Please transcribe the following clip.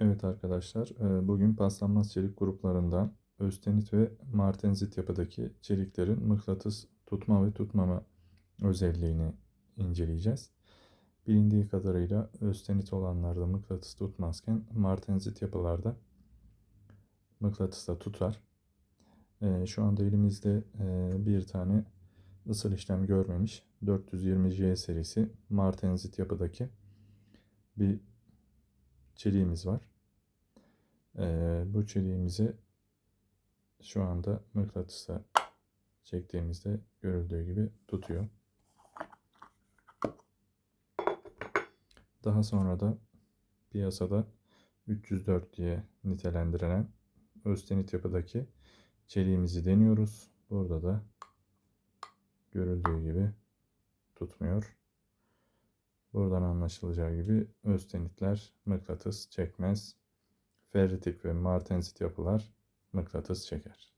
Evet arkadaşlar, e, bugün paslanmaz çelik gruplarından östenit ve martensit yapıdaki çeliklerin mıknatıs tutma ve tutmama özelliğini inceleyeceğiz. Bilindiği kadarıyla östenit olanlarda mıknatıs tutmazken martensit yapılarda mıknatısla tutar. E, Şu anda elimizde e, bir tane ısıl işlem görmemiş 420J serisi martensit yapıdaki bir çeliğimiz var. Ee, bu çeliğimizi şu anda mıknatısla çektiğimizde görüldüğü gibi tutuyor. Daha sonra da piyasada 304 diye nitelendirilen östenit yapıdaki çeliğimizi deniyoruz. Burada da görüldüğü gibi tutmuyor. Buradan anlaşılacağı gibi östenitler mıknatıs çekmez. Ferritik ve martensit yapılar mıknatıs çeker.